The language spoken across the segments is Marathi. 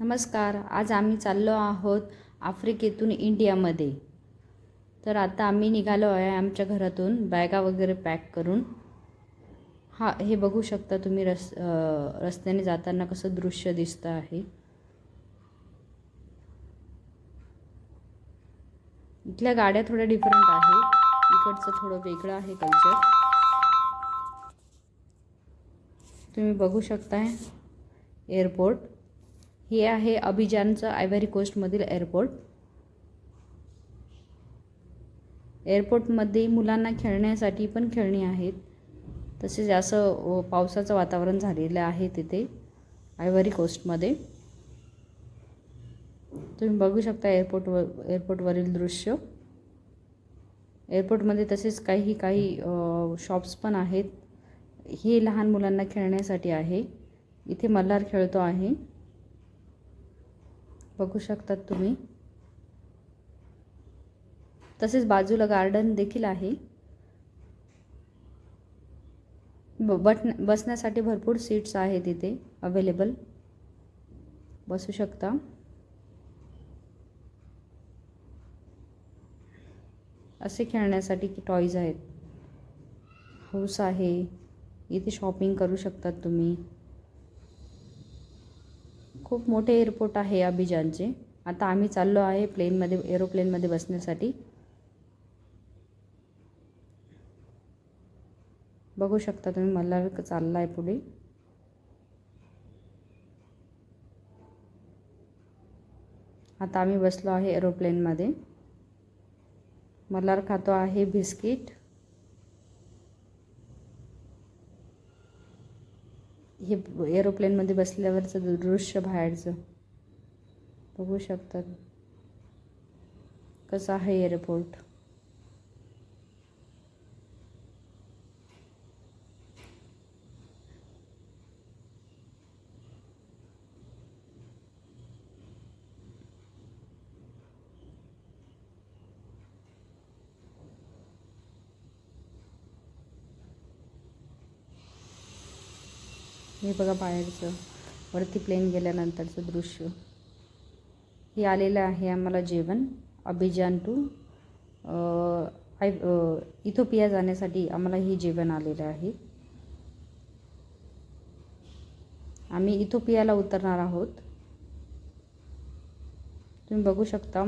नमस्कार आज आम्ही चाललो आहोत आफ्रिकेतून इंडियामध्ये. तर आता आम्ही निघालो आहे आमच्या घरातून बॅगा वगैरे पॅक करून. हा हे बघू शकता तुम्ही रस रस्त्याने जाताना कसं दृश्य दिसतं आहे. इथल्या गाड्या थोड्या डिफरंट आहे. इकडचं थोडं वेगळं आहे कल्चर तुम्ही बघू शकताय एअरपोर्ट हे आहे अभिजानचं आयव्हरी कोस्टमधील एअरपोर्ट. एअरपोर्टमध्ये मुलांना खेळण्यासाठी पण खेळणी आहेत. तसेच असं पावसाचं वातावरण झालेलं आहे तिथे आयव्हरी कोस्टमध्ये. तुम्ही बघू शकता एअरपोर्टवर एअरपोर्टवरील दृश्य. एअरपोर्टमध्ये तसेच काही काही शॉप्स पण आहेत. हे लहान मुलांना खेळण्यासाठी आहे. इथे मल्हार खेळतो आहे. बघू शकतात तुम्ही. तसेच बाजूला गार्डन देखील आहे. बट बसण्यासाठी भरपूर सीट्स आहेत इथे अवेलेबल बसू शकता. असे खेळण्यासाठी की टॉईज आहेत. हाऊस आहे. इथे शॉपिंग करू शकतात तुम्ही. खूप मोठे एअरपोर्ट आहे अभिजानचे. आता आम्ही चाललो आहे प्लेनमध्ये एरोप्लेनमध्ये बसण्यासाठी. बघू शकता तुम्ही मल्हार चालला आहे पुढे. आता आम्ही बसलो आहे एरोप्लेनमध्ये मल्हार खातो आहे बिस्किट. हे एरोप्लेनमध्ये बसल्यावरचं दृश्य बाहेरचं. बघू शकतात कसं आहे एअरपोर्ट? हे बघा बाहेरचं. वरती प्लेन गेल्यानंतरचं दृश्य. हे आलेलं आहे आम्हाला जेवण. अभिजान टू. आय इथोपिया जाण्यासाठी आम्हाला हे जेवण आलेलं आहे. आम्ही इथोपियाला उतरणार आहोत. तुम्ही बघू शकता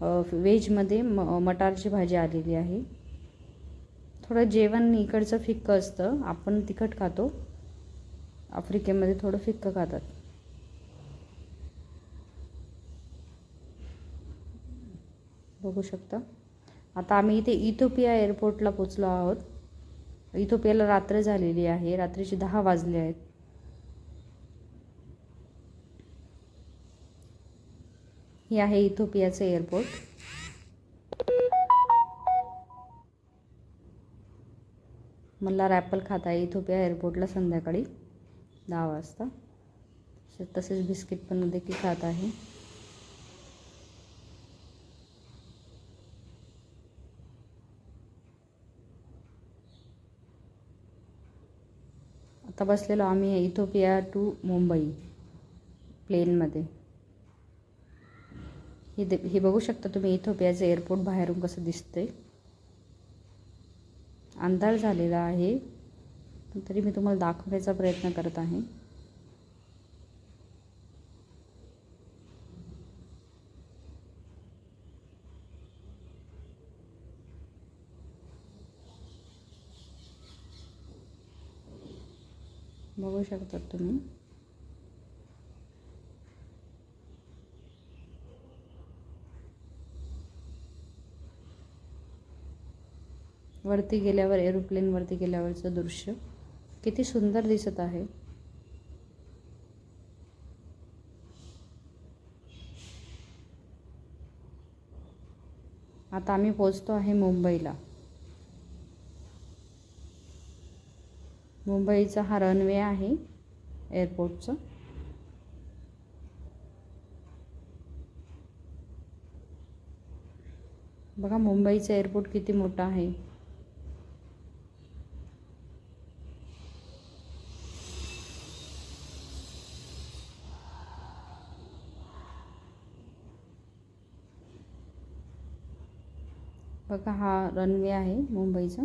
व्हेजमध्ये म मटारची भाजी आलेली आहे. थोडं जेवण इकडचं फिक्कं असतं. आपण तिखट खातो. आफ्रिकेमध्ये थोडं फिक्कं खातात. बघू शकता. आता आम्ही इथे इथोपिया एअरपोर्टला पोचलो आहोत. इथोपियाला रात्र झालेली आहे. रात्रीचे दहा वाजले आहेत. हे आहे इथोपियाचं एअरपोर्ट. मला रॅपल खात आहे इथोपिया एअरपोर्टला संध्याकाळी. दहा वाजता. तसेच बिस्किट पण देखील खात आहे. आता बसलेलो आम्ही इथोपिया टू मुंबई प्लेनमध्ये. हे दे हे बघू शकता तुम्ही इथोपियाचं एअरपोर्ट बाहेरून कसं दिसतंय. अंधार झालेला आहे. तरी मी तुम्हाला दाखवण्याचा प्रयत्न करत आहे. बघू शकतात तुम्ही. वरती गेल्यावर एरोप्लेनवरती गेल्यावरचं दृश्य. किती सुंदर दिसत आहे. आता आम्ही पोचतो आहे मुंबईला. मुंबईचा हा रनवे आहे एअरपोर्टचं बघा मुंबईचं एअरपोर्ट किती मोठं आहे. बघा हा रनवे आहे मुंबईचा.